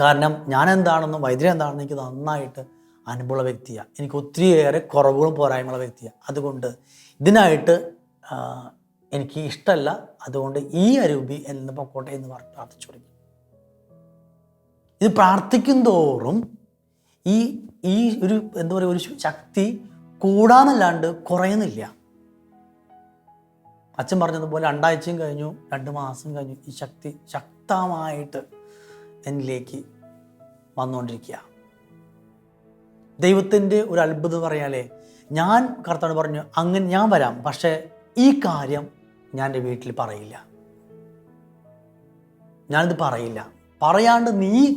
കാരണം ഞാൻ എന്താണെന്നും വൈദികൻ എന്താണെന്നും എനിക്ക് നന്നായിട്ട് അനുഭവമുള്ള വ്യക്തിയാണ് എനിക്ക് ഒത്തിരിയേറെ കുറവുകളും പോരായ്മയുള്ള വ്യക്തിയാണ് അതുകൊണ്ട് ഇതിനായിട്ട് എനിക്ക് ഇഷ്ടമല്ല അതുകൊണ്ട് ഈ അരൂപി എന്ന് പൊക്കോട്ടെ എന്ന് പ്രാർത്ഥിച്ചു തുടങ്ങി. ഇത് പ്രാർത്ഥിക്കും തോറും ഈ ഈ ഒരു എന്താ പറയുക ഒരു ശക്തി കൂടാന്നല്ലാണ്ട് കുറയുന്നില്ല. അച്ഛൻ പറഞ്ഞതുപോലെ രണ്ടാഴ്ചയും കഴിഞ്ഞു രണ്ട് മാസം കഴിഞ്ഞു ഈ ശക്തി ശക്തമായിട്ട് എന്നിലേക്ക് വന്നുകൊണ്ടിരിക്കുക. ദൈവത്തിന്റെ ഒരു അത്ഭുതം പറയാലേ ഞാൻ കർത്താവ് പറഞ്ഞു അങ്ങനെ ഞാൻ വരാം പക്ഷേ ഈ കാര്യം ഞാൻ എന്റെ വീട്ടിൽ പറയില്ല. ഞാനിത് പറയില്ല. പറയാണ്ട് നീ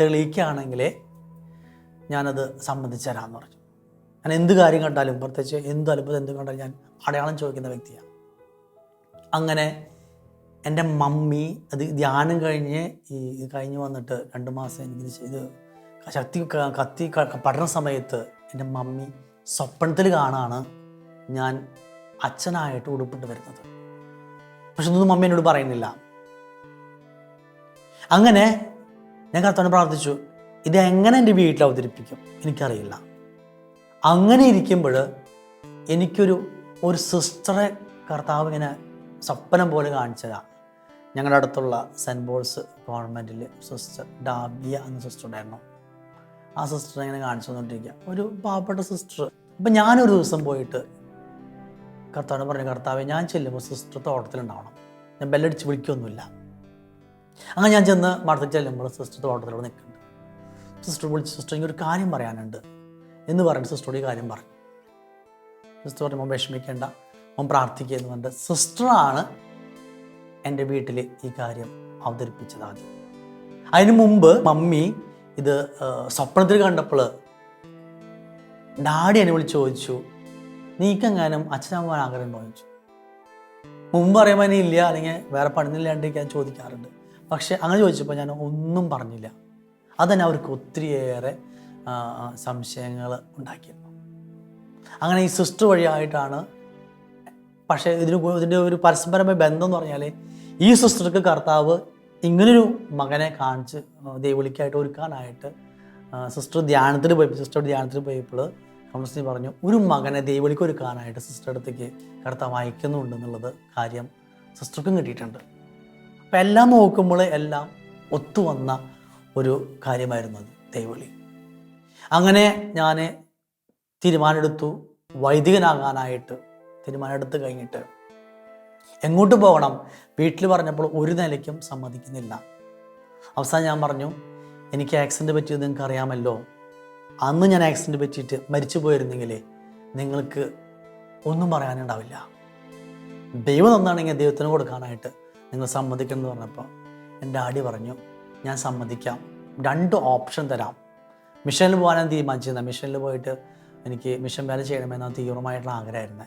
തെളിയിക്കുകയാണെങ്കിലേ ഞാനത് സമ്മതിച്ചു തരാമെന്ന് പറഞ്ഞു. ഞാൻ എന്ത് കാര്യം കണ്ടാലും പ്രത്യേകിച്ച് എന്ത് അത്ഭുതം എന്ത് കണ്ടാലും ഞാൻ അടയാളം ചോദിക്കുന്ന വ്യക്തിയാണ്. അങ്ങനെ എന്റെ മമ്മി അത് ധ്യാനം കഴിഞ്ഞ് ഈ കഴിഞ്ഞ് വന്നിട്ട് രണ്ട് മാസം എനിക്ക് ഇത് ഇത് ശക്തി കത്തി പഠന സമയത്ത് എന്റെ മമ്മി സ്വപ്നത്തിൽ കാണാണ് ഞാൻ അച്ഛനായിട്ട് ഉടുപ്പിട്ട് വരുന്നത്. പക്ഷെ ഒന്നും മമ്മി എന്നോട് പറയുന്നില്ല. അങ്ങനെ ഞാൻ കർത്താവിനെ പ്രാർത്ഥിച്ചു ഇത് എങ്ങനെ എന്റെ വീട്ടിൽ അവതരിപ്പിക്കും? എനിക്കറിയില്ല. അങ്ങനെ ഇരിക്കുമ്പോൾ എനിക്കൊരു ഒരു സിസ്റ്ററെ കർത്താവ് ഇങ്ങനെ സ്വപ്നം പോലെ കാണിച്ചതാണ് ഞങ്ങളുടെ അടുത്തുള്ള സെന്റ് പോൾസ് ഗവൺമെന്റിൽ സിസ്റ്റർ ഡാബിയ എന്ന സിസ്റ്റർ ഉണ്ടായിരുന്നു. ആ സിസ്റ്റർ ഇങ്ങനെ കാണിച്ചു വന്നുകൊണ്ടിരിക്കുക ഒരു പാവപ്പെട്ട സിസ്റ്റർ അപ്പം ഞാനൊരു ദിവസം പോയിട്ട് കർത്താവിനെ പറഞ്ഞു കർത്താവെ ഞാൻ ചെല്ലുമ്പോൾ സിസ്റ്റർ തോട്ടത്തിലുണ്ടാവണം. ഞാൻ ബെല്ലടിച്ച് വിളിക്കൊന്നുമില്ല. അങ്ങനെ ഞാൻ ചെന്ന് മടത്തിൽ ചെല്ലുമ്പോൾ സിസ്റ്റർ തോട്ടത്തിലൂടെ നിൽക്കുന്നുണ്ട്. സിസ്റ്റർ വിളിച്ച് സിസ്റ്റർ എനിക്ക് ഒരു കാര്യം പറയാനുണ്ട്. എന്ന് പറഞ്ഞ് സിസ്റ്ററോട് ഈ കാര്യം പറഞ്ഞു. സിസ്റ്റർ പറഞ്ഞു മോൻ വിഷമിക്കേണ്ട. മോൻ പറഞ്ഞിട്ട് സിസ്റ്ററാണ് എന്റെ വീട്ടിൽ ഈ കാര്യം അവതരിപ്പിച്ചത് ആദ്യം. അതിനു മുമ്പ് മമ്മി ഇത് സ്വപ്നത്തിൽ കണ്ടപ്പോൾ ഡാഡി എന്നെ വിളിച്ച് ചോദിച്ചു നീക്കെങ്ങാനും അച്ഛനമ്മ ആഗ്രഹം ചോദിച്ചു. മുമ്പ് അറിയുമ്പോൾ ഇനി ഇല്ല അല്ലെങ്കിൽ വേറെ പണിന്നില്ലാണ്ടിരിക്കാൻ ചോദിക്കാറുണ്ട്. പക്ഷെ അങ്ങനെ ചോദിച്ചപ്പോൾ ഞാൻ ഒന്നും പറഞ്ഞില്ല. അതന്നെ അവർക്ക് ഒത്തിരിയേറെ സംശയങ്ങൾ ഉണ്ടാക്കിയിരുന്നു. അങ്ങനെ ഈ സിസ്റ്റർ വഴിയായിട്ടാണ് പക്ഷേ ഇതിന് ഇതിന്റെ ഒരു പരസ്പരമായ ബന്ധം എന്ന് പറഞ്ഞാൽ ഈ സിസ്റ്റർക്ക് കർത്താവ് ഇങ്ങനൊരു മകനെ കാണിച്ച് ദൈവളിക്കായിട്ട് ഒരുക്കാനായിട്ട് സിസ്റ്റർ ധ്യാനത്തിൽ പോയി സിസ്റ്റർ ധ്യാനത്തിൽ പോയപ്പോൾ കൗൺസിലിംഗ് പറഞ്ഞു ഒരു മകനെ ദൈവളിക്ക് ഒരുക്കാനായിട്ട് സിസ്റ്റർ അടുത്തേക്ക് കർത്താവ് അയക്കുന്നുണ്ട് എന്നുള്ളത് കാര്യം സിസ്റ്റർക്കും കിട്ടിയിട്ടുണ്ട്. അപ്പം എല്ലാം നോക്കുമ്പോൾ എല്ലാം ഒത്തുവന്ന ഒരു കാര്യമായിരുന്നു അത് ദൈവളി അങ്ങനെ ഞാൻ തീരുമാനമെടുത്തു. വൈദികനാകാനായിട്ട് തീരുമാനമെടുത്ത് കഴിഞ്ഞിട്ട് എങ്ങോട്ട് പോകണം? വീട്ടിൽ പറഞ്ഞപ്പോൾ ഒരു നിലയ്ക്കും സമ്മതിക്കുന്നില്ല. അവസാനം ഞാൻ പറഞ്ഞു എനിക്ക് ആക്സിഡന്റ് പറ്റിയത് നിങ്ങൾക്ക് അറിയാമല്ലോ. അന്ന് ഞാൻ ആക്സിഡന്റ് പറ്റിയിട്ട് മരിച്ചു പോയിരുന്നെങ്കിൽ നിങ്ങൾക്ക് ഒന്നും പറയാനുണ്ടാവില്ല. ദൈവം തന്നാണെങ്കിൽ ദൈവത്തിന് കൊടുക്കാനായിട്ട് നിങ്ങൾ സമ്മതിക്കണം എന്ന് പറഞ്ഞപ്പോൾ എന്റെ ആടി പറഞ്ഞു ഞാൻ സമ്മതിക്കാം. രണ്ട് ഓപ്ഷൻ തരാം. മിഷനിൽ പോകാനാണ് തീരുമാനിച്ചിരുന്നത്. മിഷനിൽ പോയിട്ട് എനിക്ക് മിഷൻ വേല ചെയ്യണമെന്നാണ് തീവ്രമായിട്ടുള്ള ആഗ്രഹമായിരുന്നത്.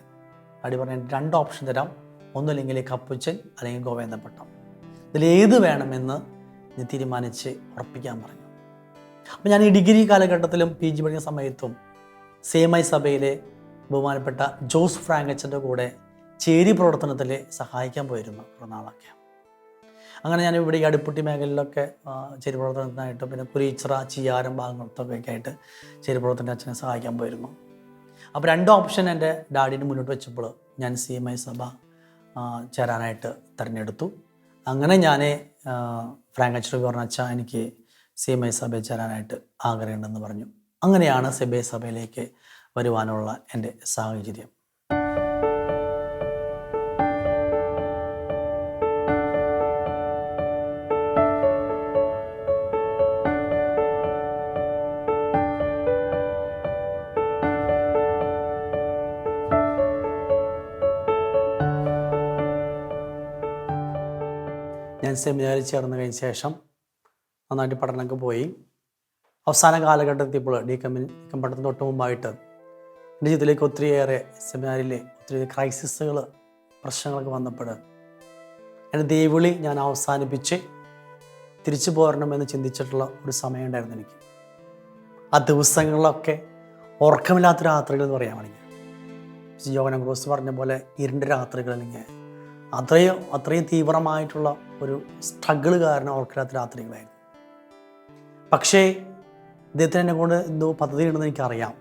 അടി പറഞ്ഞു രണ്ട് ഓപ്ഷൻ തരാം. ഒന്നുമില്ലെങ്കിൽ കപ്പുച്ചൻ അല്ലെങ്കിൽ ഗോവേന്ദപ്പട്ടം ഇതിലേത് വേണമെന്ന് നീ തീരുമാനിച്ച് ഉറപ്പിക്കാൻ പറഞ്ഞു. അപ്പം ഞാൻ ഈ ഡിഗ്രി കാലഘട്ടത്തിലും പി ജി പഠിക്കുന്ന സമയത്തും സേമൈ സഭയിലെ ബഹുമാനപ്പെട്ട ജോസ് ഫ്രാങ്കച്ചന്റെ കൂടെ ചേരി പ്രവർത്തനത്തിൽ സഹായിക്കാൻ പോയിരുന്നു കുറേ നാളൊക്കെ. അങ്ങനെ ഞാൻ ഇവിടെ ഈ അടുപ്പുട്ടി മേഖലയിലൊക്കെ ചേരി പ്രവർത്തനത്തിനായിട്ട് പിന്നെ കുരീച്ചിറ ചിയാരം ഭാഗങ്ങളൊക്കെ ആയിട്ട് ചേരി പ്രവർത്തനത്തിന് അച്ഛനെ സഹായിക്കാൻ പോയിരുന്നു. അപ്പോൾ രണ്ട് ഓപ്ഷൻ എന്റെ ഡാഡിന് മുന്നോട്ട് വെച്ചപ്പോൾ ഞാൻ സി എം ഐ സഭ ചേരാനായിട്ട് തിരഞ്ഞെടുത്തു. അങ്ങനെ ഞാൻ ഫ്രാങ്ക് അച്ഛൻ പറഞ്ഞ അച്ഛാ എനിക്ക് സി എം ഐ സഭയിൽ ചേരാനായിട്ട് ആഗ്രഹമുണ്ടെന്ന് പറഞ്ഞു. അങ്ങനെയാണ് സി ബി ഐ സഭയിലേക്ക് വരുവാനുള്ള എന്റെ സാഹചര്യം. ഞാൻ സെമിനാറിൽ ചേർന്ന് കഴിഞ്ഞ ശേഷം നന്നായിട്ട് പഠനമൊക്കെ പോയി. അവസാന കാലഘട്ടത്തിയപ്പോൾ ഡി കമ്മിൻ ഡി പഠനത്തിന് തൊട്ട് മുമ്പായിട്ട് എന്റെ ജീവിതത്തിലേക്ക് ഒത്തിരിയേറെ സെമിനാറിലെ ഒത്തിരി ക്രൈസിസുകൾ പ്രശ്നങ്ങളൊക്കെ വന്നപ്പോൾ എന്റെ ദൈവവിളി ഞാൻ അവസാനിപ്പിച്ച് തിരിച്ചു പോരണമെന്ന് ചിന്തിച്ചിട്ടുള്ള ഒരു സമയം ഉണ്ടായിരുന്നു എനിക്ക്. ആ ദിവസങ്ങളിലൊക്കെ ഉറക്കമില്ലാത്ത രാത്രികൾ എന്ന് പറയാൻ വേണമെങ്കിൽ. യോഗനം ക്രോസ് പറഞ്ഞ പോലെ ഇരുണ്ട രാത്രികൾ അല്ലെങ്കിൽ അത്രയും അത്രയും തീവ്രമായിട്ടുള്ള ഒരു സ്ട്രഗിൾ കാരണം ഓർക്കില്ലാത്ത രാത്രികളായിരുന്നു. പക്ഷേ ഇദ്ദേഹത്തിന് എന്നെ കൊണ്ട് എന്തോ പദ്ധതി ഉണ്ടെന്ന് എനിക്കറിയാം.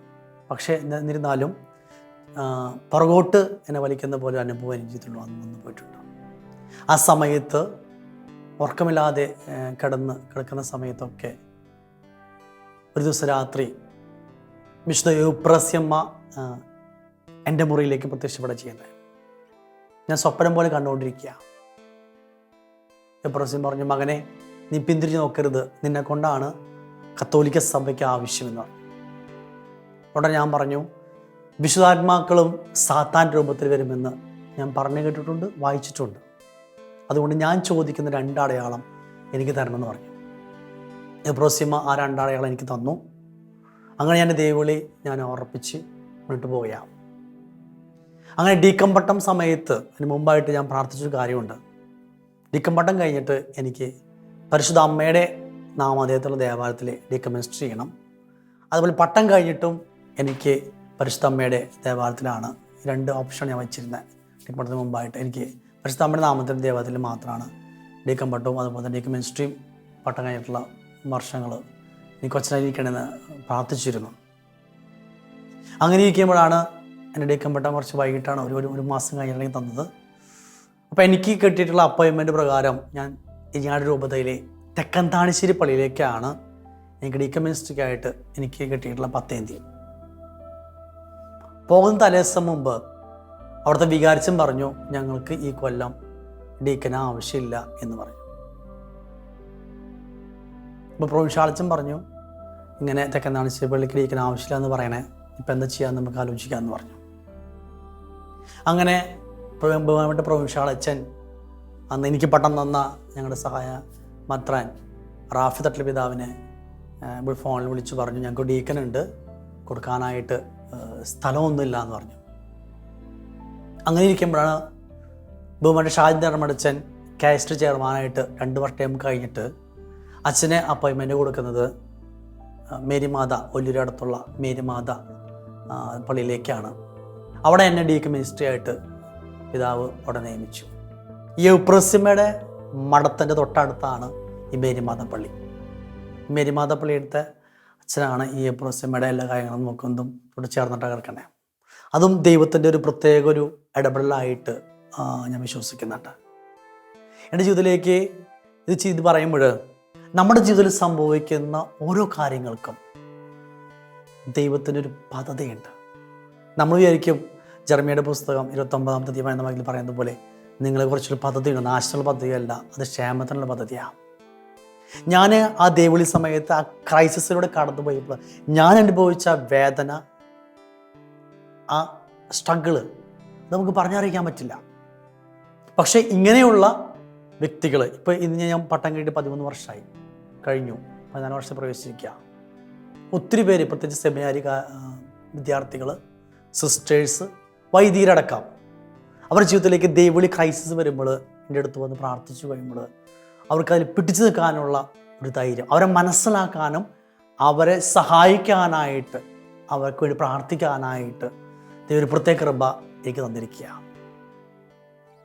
പക്ഷേ എന്നി- എന്നിരുന്നാലും പുറകോട്ട് എന്നെ വലിക്കുന്ന പോലെ അനുഭവം എനിക്ക് ജീവിതത്തിൽ വന്ന് പോയിട്ടുണ്ട്. ആ സമയത്ത് ഉറക്കമില്ലാതെ കിടന്ന് കിടക്കുന്ന സമയത്തൊക്കെ ഒരു ദിവസം രാത്രി വിശുദ്ധ യുപ്രസ്യമ്മ എന്റെ മുറിയിലേക്ക് പ്രത്യക്ഷപ്പെടുക ചെയ്യുന്നത് ഞാൻ സ്വപ്നം പോലെ കണ്ടുകൊണ്ടിരിക്കുക എബ്രസീം പറഞ്ഞു മകനെ നീ പിന്തിരിഞ്ഞ് നോക്കരുത്. നിന്നെ കൊണ്ടാണ് കത്തോലിക്ക സഭയ്ക്ക് ആവശ്യമെന്ന്. ഉടനെ ഞാൻ പറഞ്ഞു വിശുദ്ധാത്മാക്കളും സാത്താൻ രൂപത്തിൽ വരുമെന്ന് ഞാൻ പറഞ്ഞു കേട്ടിട്ടുണ്ട് വായിച്ചിട്ടുണ്ട്. അതുകൊണ്ട് ഞാൻ ചോദിക്കുന്ന രണ്ടടയാളം എനിക്ക് തരണമെന്ന് പറഞ്ഞു. എബ്രോസിമ ആ രണ്ടടയാളം എനിക്ക് തന്നു. അങ്ങനെ ഞാൻ ദേവിളി ഞാൻ ഉറപ്പിച്ച് മുന്നോട്ട് പോവുകയാണ്. അങ്ങനെ ഡീക്കമ്പട്ടം സമയത്ത് അതിന് മുമ്പായിട്ട് ഞാൻ പ്രാർത്ഥിച്ചൊരു കാര്യമുണ്ട്. ഡീക്കമ്പട്ടം കഴിഞ്ഞിട്ട് എനിക്ക് പരിശുദ്ധ അമ്മയുടെ നാമധേയത്തിലുള്ള ദേവാലയത്തിൽ ഡീക്കമിനിസ്റ്റർ ചെയ്യണം. അതുപോലെ പട്ടം കഴിഞ്ഞിട്ടും എനിക്ക് പരിശുദ്ധ അമ്മയുടെ ദേവാലയത്തിലാണ് രണ്ട് ഓപ്ഷൻ ഞാൻ വെച്ചിരുന്നത്. ഡീക്കമ്പട്ടത്തിന് മുമ്പായിട്ട് എനിക്ക് പരിശുദ്ധ അമ്മയുടെ നാമത്തിന്റെ ദേവാലയത്തിൽ മാത്രമാണ് ഡീക്കമ്പട്ടവും അതുപോലെ തന്നെ ഡീക്കമിനിസ്ട്രിയും പട്ടം കഴിഞ്ഞിട്ടുള്ള വർഷങ്ങൾ എനിക്ക് കൊച്ചനായിരിക്കണമെന്ന് പ്രാർത്ഥിച്ചിരുന്നു. അങ്ങനെ ഇരിക്കുമ്പോഴാണ് എന്റെ ഡേക്കമ്പട്ട കുറച്ച് വൈകിട്ടാണ് ഒരു ഒരു മാസം കഴിഞ്ഞിട്ടുണ്ടെങ്കിൽ തന്നത്. അപ്പോൾ എനിക്ക് കിട്ടിയിട്ടുള്ള അപ്പോയിൻമെന്റ് പ്രകാരം ഞാൻ ഇരിങ്ങാട് രൂപതയിലെ തെക്കൻ താണിശ്ശേരി പള്ളിയിലേക്കാണ് എനിക്ക് ഡീക്കമിനിസ്ട്രിക്കായിട്ട് എനിക്ക് കിട്ടിയിട്ടുള്ള പത്തേം തീയതി. പോകുന്ന തലേദിവസം മുമ്പ് അവിടുത്തെ വികാരിച്ചൻ പറഞ്ഞു ഞങ്ങൾക്ക് ഈ കൊല്ലം ഡീക്കന ആവശ്യമില്ല എന്ന് പറഞ്ഞു. ഇപ്പോൾ പ്രൊവിൻഷ്യാളച്ചൻ പറഞ്ഞു ഇങ്ങനെ തെക്കൻ താണിശ്ശേരി പള്ളിക്ക് ഡീക്കന ആവശ്യമില്ല എന്ന് പറയണേ ഇപ്പം എന്താ ചെയ്യാമെന്ന് നമുക്ക് ആലോചിക്കാമെന്ന് പറഞ്ഞു. അങ്ങനെ ബഹുമാനപ്പെട്ട പ്രവിശാൾ അച്ഛൻ അന്ന് എനിക്ക് പട്ടം തന്ന ഞങ്ങളുടെ സഹായ മത്രാൻ റാഫി തട്ടൽ പിതാവിനെ ഫോണിൽ വിളിച്ച് പറഞ്ഞു. ഞങ്ങൾക്ക് ഡീക്കനുണ്ട്. കൊടുക്കാനായിട്ട് സ്ഥലമൊന്നുമില്ല എന്ന് പറഞ്ഞു. അങ്ങനെ ഇരിക്കുമ്പോഴാണ് ബഹുമാനപ്പെട്ട ഷാജി ധർമ്മടച്ചൻ കാസ്റ്റ് ചെയർമാനായിട്ട് രണ്ട് വർഷം കഴിഞ്ഞിട്ട് അച്ഛനെ അപ്പോയിൻമെന്റ് കൊടുക്കുന്നത് മേരിമാത ഒല്ലൂരടുത്തുള്ള മേരിമാത പള്ളിയിലേക്കാണ്. അവിടെ എന്നെ ഡീക്ക് മിനിസ്ട്രി ആയിട്ട് പിതാവ് അവിടെ നിയമിച്ചു. ഈ ഉപ്രസിമയുടെ മഠത്തിന്റെ തൊട്ടടുത്താണ് ഈ മേരിമാതപ്പള്ളി പള്ളി മേരിമാത പള്ളി എടുത്ത അച്ഛനാണ് ഈ ഉപ്രസിമയുടെ എല്ലാ കാര്യങ്ങളും നോക്കുന്നതും ഇവിടെ ചേർന്നിട്ട് കിടക്കണേ. അതും ദൈവത്തിന്റെ ഒരു പ്രത്യേക ഒരു ഇടപെടലായിട്ട് ഞാൻ വിശ്വസിക്കുന്നുണ്ട്. എന്റെ ജീവിതത്തിലേക്ക് ഇത് ചെയ്ത് പറയുമ്പോൾ നമ്മുടെ ജീവിതത്തിൽ സംഭവിക്കുന്ന ഓരോ കാര്യങ്ങൾക്കും ദൈവത്തിന്റെ ഒരു പദ്ധതിയുണ്ട്. നമ്മൾ വിചാരിക്കും ജർമ്മയുടെ പുസ്തകം ഇരുപത്തൊമ്പതാമത്തെ തീയതി നമ്മൾ പറയുന്നത് പോലെ നിങ്ങളെ കുറിച്ചൊരു പദ്ധതിയുണ്ട് നാശനുള്ള പദ്ധതിയല്ല. അത് ക്ഷേമത്തിനുള്ള പദ്ധതിയാണ് ഞാൻ ആ ദേവിളി സമയത്ത് ആ ക്രൈസിസിലൂടെ കടന്നു പോയപ്പോൾ ഞാൻ അനുഭവിച്ച വേദന ആ സ്ട്രഗിൾ നമുക്ക് പറഞ്ഞറിയിക്കാൻ പറ്റില്ല. പക്ഷേ ഇങ്ങനെയുള്ള വ്യക്തികൾ ഇപ്പോൾ ഇന്ന് ഞാൻ പട്ടം കഴിഞ്ഞിട്ട് പതിമൂന്ന് വർഷമായി. കഴിഞ്ഞു. പതിനാല് വർഷം പ്രവേശിച്ചിരിക്കുക ഒത്തിരി പേര് പ്രത്യേകിച്ച് സെമിനാരി വിദ്യാർത്ഥികൾ സിസ്റ്റേഴ്സ് വൈദികരടക്കം. അവരുടെ ജീവിതത്തിലേക്ക് ദൈവളി ക്രൈസിസ് വരുമ്പോൾ എന്റെ അടുത്ത് വന്ന് പ്രാർത്ഥിച്ചു കഴിയുമ്പോൾ അവർക്ക് അതിൽ പിടിച്ചു നിൽക്കാനുള്ള ഒരു ധൈര്യം അവരെ മനസ്സിലാക്കാനും അവരെ സഹായിക്കാനായിട്ട് അവർക്ക് വേണ്ടി പ്രാർത്ഥിക്കാനായിട്ട് ദൈവം ഒരു പ്രത്യേക കൃപ എനിക്ക് തന്നിരിക്കുക.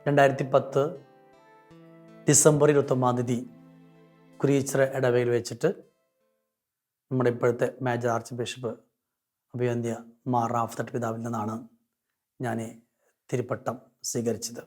രണ്ടായിരത്തി പത്ത് ഡിസംബർ ഇരുപത്തൊമ്പതാം തീയതി കുരീച്ചിറ ഇടവയിൽ വെച്ചിട്ട് നമ്മുടെ ഇപ്പോഴത്തെ മേജർ ആർച്ച് ബിഷപ്പ് അഭിയന്ത്യ മാർ റാഫ്തട്ട് പിതാവിൽ നിന്നാണ് ഞാൻ തിരുപ്പട്ടം സ്വീകരിച്ചത്.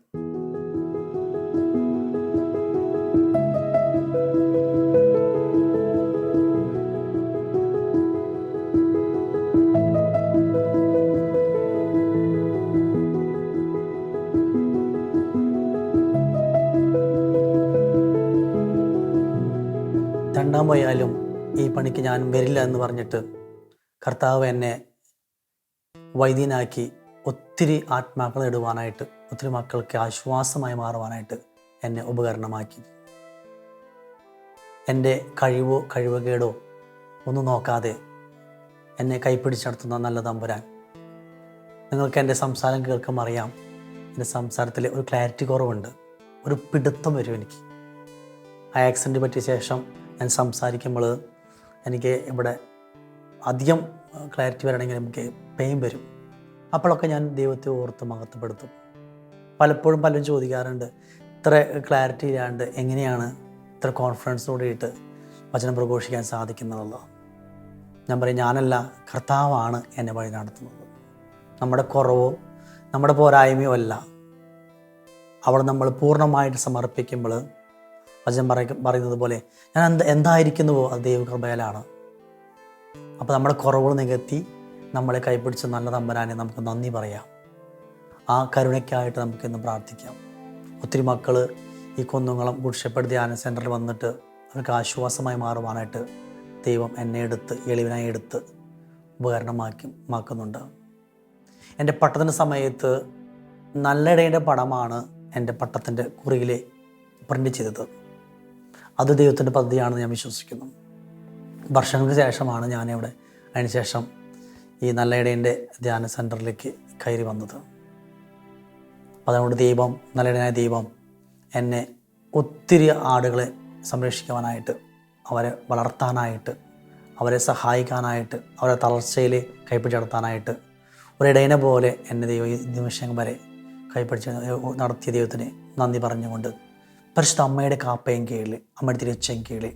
രണ്ടാം ഈ പണിക്ക് ഞാൻ വരില്ല എന്ന് പറഞ്ഞിട്ട് കർത്താവ് എന്നെ വൈദ്യനാക്കി ഒത്തിരി ആത്മാക്കൾ ഇടുവാനായിട്ട് ഒത്തിരി മക്കൾക്ക് ആശ്വാസമായി മാറുവാനായിട്ട് എന്നെ ഉപകരണമാക്കി. എന്റെ കഴിവോ കഴിവുകേടോ ഒന്നും നോക്കാതെ എന്നെ കൈപ്പിടിച്ച് നടത്തുന്ന നല്ല തമ്പുരാൻ. നിങ്ങൾക്ക് എന്റെ സംസാരം കേൾക്കും അറിയാം. എന്റെ സംസാരത്തിൽ ഒരു ക്ലാരിറ്റി കുറവുണ്ട്. ഒരു പിടുത്തം വരും എനിക്ക്. ആ ആക്സിഡന്റ് പറ്റിയ ശേഷം ഞാൻ സംസാരിക്കുമ്പോൾ എനിക്ക് ഇവിടെ അധികം ക്ലാരിറ്റി വരണമെങ്കിൽ എനിക്ക് പെയിൻ വരും. അപ്പോഴൊക്കെ ഞാൻ ദൈവത്തെ ഓർത്ത് മഹത്വപ്പെടുത്തും. പലപ്പോഴും പലരും ചോദിക്കാറുണ്ട് ഇത്ര ക്ലാരിറ്റി ഇല്ലാണ്ട് എങ്ങനെയാണ് ഇത്ര കോൺഫിഡൻസോടെയിട്ട് വചനം പ്രഘോഷിക്കാൻ സാധിക്കുന്നതല്ലോ ഞാൻ പറയും ഞാനല്ല കർത്താവാണ് എന്നെ വഴി നടത്തുന്നത്. നമ്മുടെ കുറവോ നമ്മുടെ പോരായ്മയോ അല്ല. അവിടെ നമ്മൾ പൂർണമായിട്ട് സമർപ്പിക്കുമ്പോൾ വചനം പറയും പറയുന്നത് പോലെ ഞാൻ എന്ത് എന്തായിരിക്കുന്നുവോ അത് ദൈവകൃപയിലാണ്. അപ്പോൾ നമ്മുടെ കുറവുകൾ നികത്തി നമ്മളെ കൈപിടിച്ച് നല്ല തമ്പരാനെ നമുക്ക് നന്ദി പറയാം. ആ കരുണയ്ക്കായിട്ട് നമുക്ക് ഇന്ന് പ്രാർത്ഥിക്കാം. ഒത്തിരി മക്കൾ ഈ കുന്നുങ്ങളും ഗുഡ്ഷപ്പെട്ട് ധ്യാന സെന്ററിൽ വന്നിട്ട് അവർക്ക് ആശ്വാസമായി മാറുവാനായിട്ട് ദൈവം എന്നെ എടുത്ത് എളിവിനായി എടുത്ത് ഉപകരണമാക്കി മാക്കുന്നുണ്ട്. എന്റെ പട്ടത്തിന്റെ സമയത്ത് നല്ലിടയുടെ പടമാണ് എന്റെ പട്ടത്തിന്റെ കുറിയിലെ പ്രിന്റ് ചെയ്തത്. അത് ദൈവത്തിന്റെ പദ്ധതിയാണെന്ന് ഞാൻ വിശ്വസിക്കുന്നു. വർഷങ്ങൾക്ക് ശേഷമാണ് ഞാനിവിടെ. അതിനുശേഷം ഈ നല്ലയിടേന്റെ ധ്യാന സെന്ററിലേക്ക് കയറി വന്നത്. അപ്പോൾ അതുകൊണ്ട് ദൈവം നല്ല ദീപം എന്നെ ഒത്തിരി ആടുകളെ സംരക്ഷിക്കുവാനായിട്ട് അവരെ വളർത്താനായിട്ട് അവരെ സഹായിക്കാനായിട്ട് അവരെ തളർച്ചയിൽ കൈപ്പിടിച്ച് നടത്താനായിട്ട് ഒരിടയനെ പോലെ എന്നെ ദൈവം ഈ നിമിഷം വരെ കൈപ്പിടിച്ച് നടത്തിയ ദൈവത്തിന് നന്ദി പറഞ്ഞുകൊണ്ട് പരിശുദ്ധ അമ്മയുടെ കാപ്പയും കീഴിൽ അമ്മയുടെ തിരിച്ചയും കീഴിൽ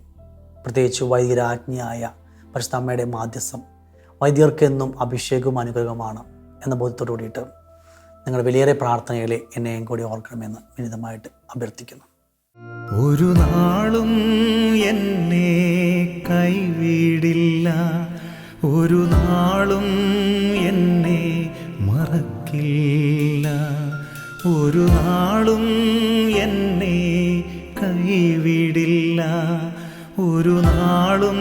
പ്രത്യേകിച്ച് വൈദ്യരാജ്ഞിയായ പരിശുദ്ധ അമ്മയുടെ മാധ്യസ്ഥം വൈദ്യർക്കെന്നും അഭിഷേകവും അനുഗ്രഹമാണ് എന്ന ബോധ്യത്തോടു കൂടിയിട്ട് നിങ്ങളുടെ വലിയേറെ പ്രാർത്ഥനയിൽ എന്നെയും കൂടി ഓർക്കണമെന്ന് വിനിതമായിട്ട് അഭ്യർത്ഥിക്കുന്നു. ഒരു നാളും എന്നെ കൈവീടില്ല. ഒരു നാളും എന്നെ മറക്കില്ല. ഒരു നാളും എന്നെ കൈവിടില്ല. ഒരു നാളും